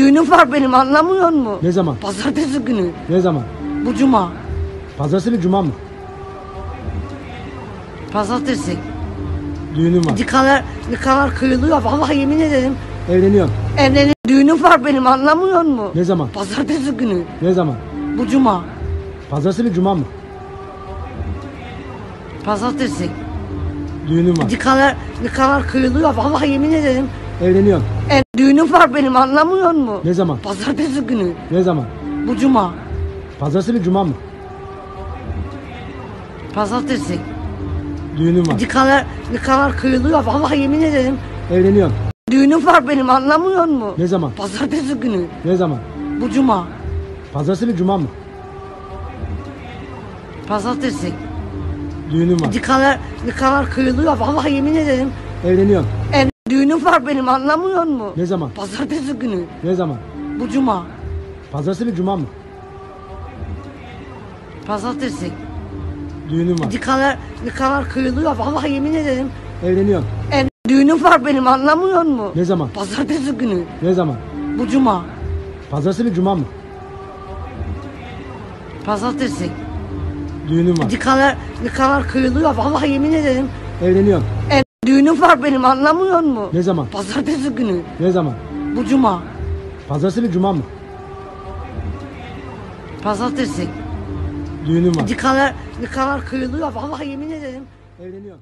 Düğünüm var benim anlamıyor musun? Ne zaman? Pazartesi günü. Ne zaman? Bu cuma. Pazartesi mi cuma mı? Pazartesi. Düğünüm var. Nikahlar, nikahlar kıyılıyor. Vallahi yemin ederim. Evleniyorum. Evlenin. Düğünüm var benim anlamıyor musun? Ne zaman? Pazartesi günü. Ne zaman? Bu cuma. Pazartesi mi cuma mı? Pazartesi. Düğünüm var. Nikahlar, nikahlar kıyılıyor. Vallahi yemin ederim. Evleniyorum. Ev, düğünüm var benim anlamıyor musun? Ne zaman? Pazartesi günü. Ne zaman? Bu cuma. Pazartesi mi cuma mı? Pazartesi. Düğünüm var. Nikahlar, nikahlar kıyılıyor. Vallahi yemin ederim. Evleniyorum. Düğünüm var benim anlamıyor musun? Ne zaman? Pazartesi günü. Ne zaman? Bu cuma. Pazartesi mi cuma mı? Pazartesi. Düğünüm var. Nikahlar, nikahlar kıyılıyor. Vallahi yemin ederim. Evleniyorum. Ev, düğünüm var benim anlamıyor musun? Ne zaman? Pazartesi günü. Ne zaman? Bu cuma. Pazartesi mi cuma mı? Pazartesi. Düğünüm var. Nikahlar, nikahlar kıyılıyor. Vallahi yemin ederim. Evleniyorum. Ev, düğünüm var benim anlamıyor musun? Ne zaman? Pazartesi günü. Ne zaman? Bu cuma. Pazartesi mi cuma mı? Pazartesi. Düğünüm var. Nikahlar, nikahlar kıyılıyor. Vallahi yemin ederim. Evleniyorum. Ev, düğünüm var benim anlamıyor musun? Ne zaman? Pazartesi günü. Ne zaman? Bu cuma. Pazartesi mi cuma mı? Pazartesi. Düğünüm var. Nikahlar, nikahlar kıyılıyor. Vallahi yemin ederim. Evleniyorum.